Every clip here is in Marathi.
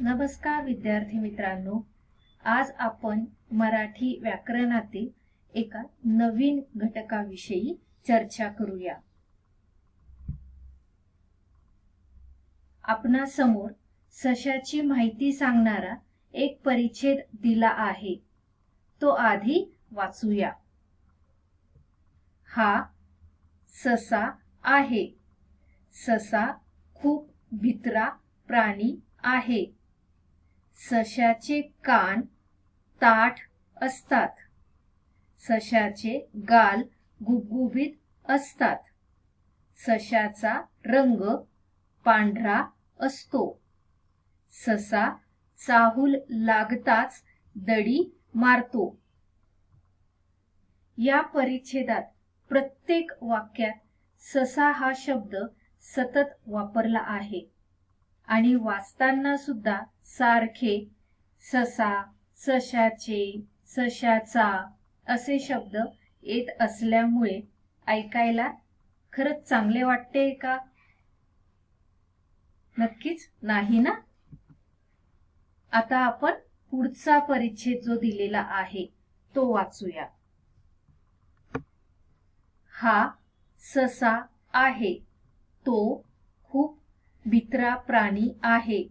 नमस्कार विद्यार्थी मित्रांनो आज आपण मराठी व्याकरणातील एका नवीन घटकाविषयी चर्चा करूया. आपणा समोर सशाची माहिती सांगणारा एक परिच्छेद दिला आहे. तो आधी वाचूया. हा ससा आहे. ससा खूप भित्रा प्राणी आहे. सशाचे कान ताठ असतात. सशाचे गाल गुबगुबीत असतात. सशाचा रंग पांढरा असतो. ससा चाहूल लागताच दडी मारतो. या परिच्छेदात प्रत्येक वाक्यात ससा हा शब्द सतत वापरला आहे. आणि वाचताना सुद्धा सारखे ससा सशाचे सशाचा असे शब्द येत असल्यामुळे ऐकायला खरंच चांगले वाटते का? नक्कीच नाही ना? आता आपण पुढचा परिच्छेद जो दिलेला आहे तो वाचूया. हा ससा आहे. तो खूप भित्रा प्राणी आहे.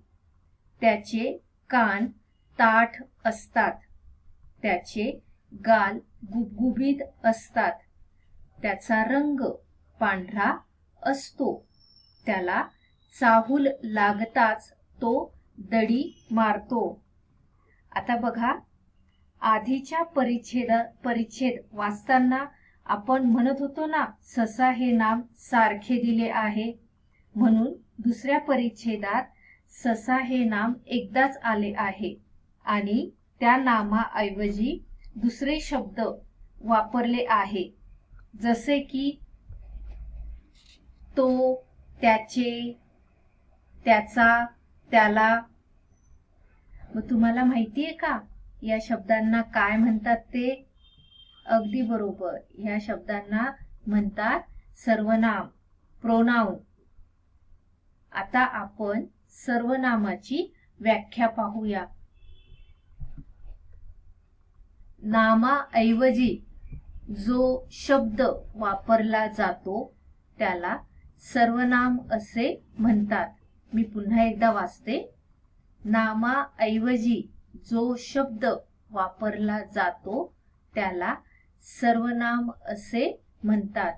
त्याचे कान ताठ असतात. त्याचे गाल गुबगुबीत असतात. त्याचा रंग पांढरा असतो. त्याला चाहूल लागताच तो दडी मारतो. आता बघा आधीच्या परिच्छेद परिच्छेद वाचताना आपण म्हणत होतो ना ससा हे नाम सारखे दिले आहे. म्हणून दुसऱ्या परिच्छेदात ससा हे नाम एकदाच आले आहे आणि त्या नामाऐवजी दुसरे शब्द वापरले आहे. जसे की तो त्याचे त्याचा त्याला. मग तुम्हाला माहितीये का या शब्दांना काय म्हणतात ते? अगदी बरोबर. या शब्दांना म्हणतात सर्वनाम प्रोनाऊन. आता आपण सर्वनामाची व्याख्या पाहूया. नामाऐवजी जो शब्द वापरला जातो त्याला सर्वनाम असे म्हणतात. मी पुन्हा एकदा वाचते. नामाऐवजी जो शब्द वापरला जातो त्याला सर्वनाम असे म्हणतात.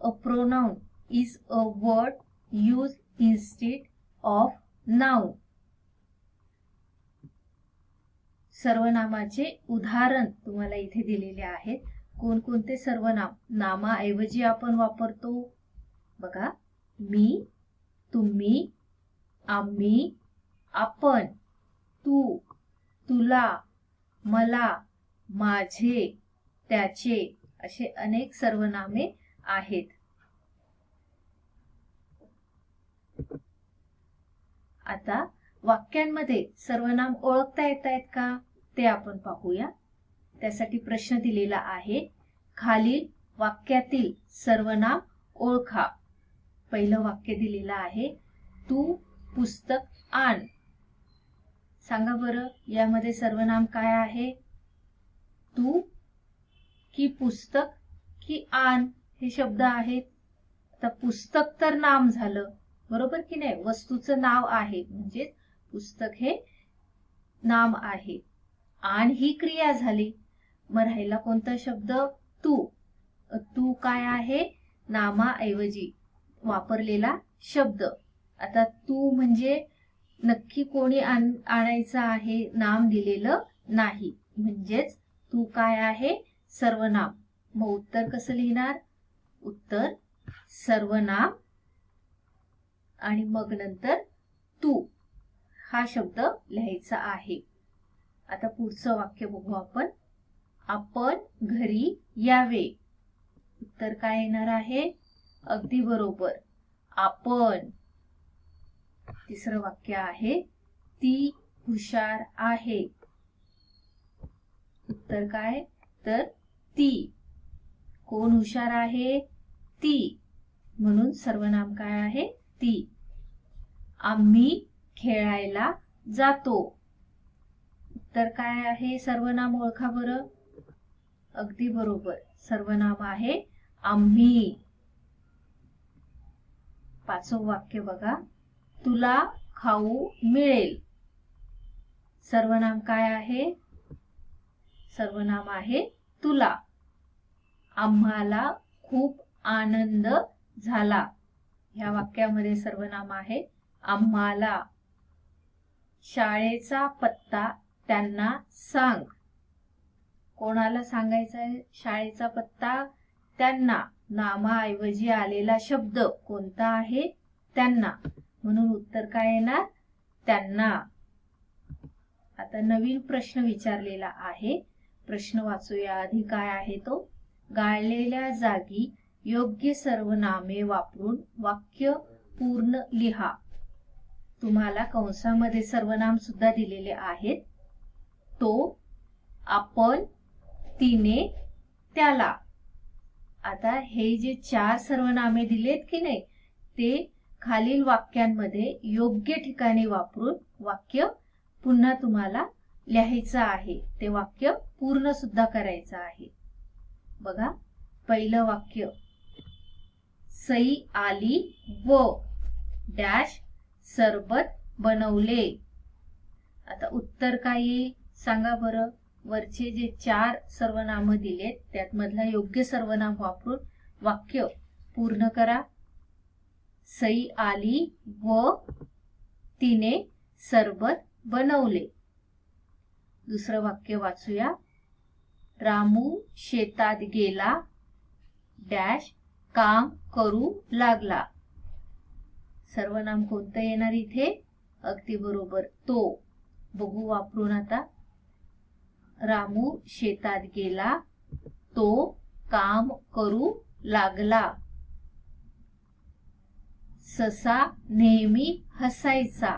A pronoun is a word use instead of now सर्वनामाचे उदाहरण तुम्हाला इथे दिलेले आहेत. कोणकोणते सर्वनाम? नामाऐवजी आपण वापरतो. बघा मी तुम्ही आम्ही आपण तू तुला मला माझे त्याचे असे अनेक सर्वनामे आहेत. आता वाक्यांमध्ये सर्वनाम ओळखता येत आहेत का ते आपण पाहूया. त्यासाठी प्रश्न दिलेला आहे खालील वाक्यातील सर्वनाम ओळखा. पहिलं वाक्य दिलेलं आहे तू पुस्तक आण. सांगा बरं यामध्ये सर्वनाम काय आहे? तू की पुस्तक की आण हे शब्द आहेत. आता पुस्तक तर नाम झालं बरोबर की नाही? वस्तूचं नाव आहे म्हणजे पुस्तक हे नाम आहे. आण ही क्रिया झाली. मग राहिला कोणता शब्द? तू. तू काय आहे? नामाऐवजी वापरलेला शब्द. आता तू म्हणजे नक्की कोणी आणायचं आहे नाम दिलेलं नाही. म्हणजेच तू काय आहे? सर्वनाम. मग उत्तर कसं लिहिणार? उत्तर सर्वनाम. आणि मग नंतर तू हा शब्द लिहायचा आहे. आता पुढचं वाक्य बघू आपण. आपण घरी यावे. उत्तर काय येणार आहे? अगदी बरोबर. आपण. तिसरं वाक्य आहे. ती हुशार आहे. उत्तर काय? तर ती. कोण हुशार आहे? ती. म्हणून सर्वनाम काय आहे? ती. आम्ही खेळायला जातो. तर काय आहे? सर्वनाम ओळखा बरं. अगदी बरोबर. सर्वनाम आहे आम्ही. पाचवं वाक्य बघा. तुला खाऊ मिळेल. सर्वनाम काय आहे? सर्वनाम आहे तुला. आम्हाला खूप आनंद झाला. ह्या वाक्यामध्ये सर्वनाम आहे. आम्हाला शाळेचा पत्ता त्यांना सांग. कोणाला सांगायचा आहे शाळेचा पत्ता त्यांना. नामाऐवजी आलेला शब्द कोणता आहे? त्यांना. म्हणून उत्तर काय येणार? त्यांना. आता नवीन प्रश्न विचारलेला आहे. प्रश्न वाचूया. आधी काय आहे तो? गाळलेल्या जागी योग्य सर्वनामे वापरून वाक्य पूर्ण लिहा. तुम्हाला कंसामध्ये सर्वनाम सुद्धा दिलेले आहेत. तो आपण तिने त्याला. आता हे जे चार सर्वनामे दिलेत की नाही ते खालील वाक्यांमध्ये योग्य ठिकाणी वापरून वाक्य पुन्हा तुम्हाला लिहायचं आहे. ते वाक्य पूर्ण सुद्धा करायचं आहे. बघा पहिलं वाक्य. सई आली व डॅश सरबत बनवले. आता उत्तर काय येईल सांगा बरं. वरचे जे चार सर्वनाम दिलेत त्यात मधला योग्य सर्वनाम वापरून वाक्य पूर्ण करा. सई आली व तिने सरबत बनवले. दुसरं वाक्य वाचूया. रामू शेतात गेला डॅश काम करू लागला. सर्वनाम कोणतं येणार इथे? अगदी बरोबर. तो. बघू वापरून आता. रामू शेतात गेला. तो काम करू लागला. ससा नेहमी हसायचा.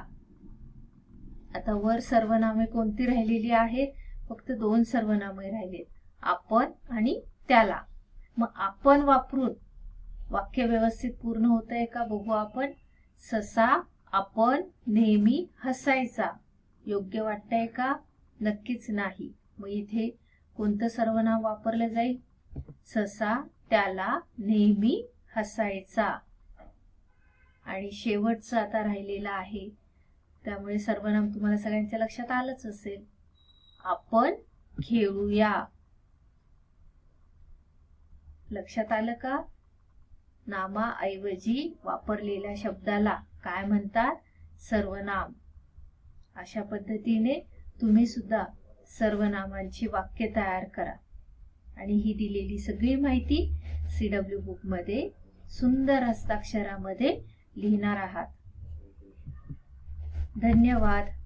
आता वर सर्वनामे कोणती राहिलेली आहेत? फक्त दोन सर्वनामे राहिलेत. आपण आणि त्याला. मग आपण वापरून वाक्य व्यवस्थित पूर्ण होत आहे का बघू आपण. ससा आपण नेहमी हसायचा. योग्य वाटतंय का? नक्कीच नाही. मग इथे कोणतं सर्वनाम वापरलं जाईल? ससा त्याला नेहमी हसायचा. आणि शेवटचं आता राहिलेलं आहे. त्यामुळे सर्वनाम तुम्हाला सगळ्यांच्या लक्षात आलंच असेल. आपण खेळूया. लक्षात आलं का? नामाऐवजी वापरलेल्या शब्दाला काय म्हणतात? सर्वनाम. अशा पद्धतीने तुम्ही सुद्धा सर्वनामांची वाक्य तयार करा. आणि ही दिलेली सगळी माहिती सी डब्ल्यू बुकमध्ये सुंदर हस्ताक्षरामध्ये लिहिणार आहात. धन्यवाद.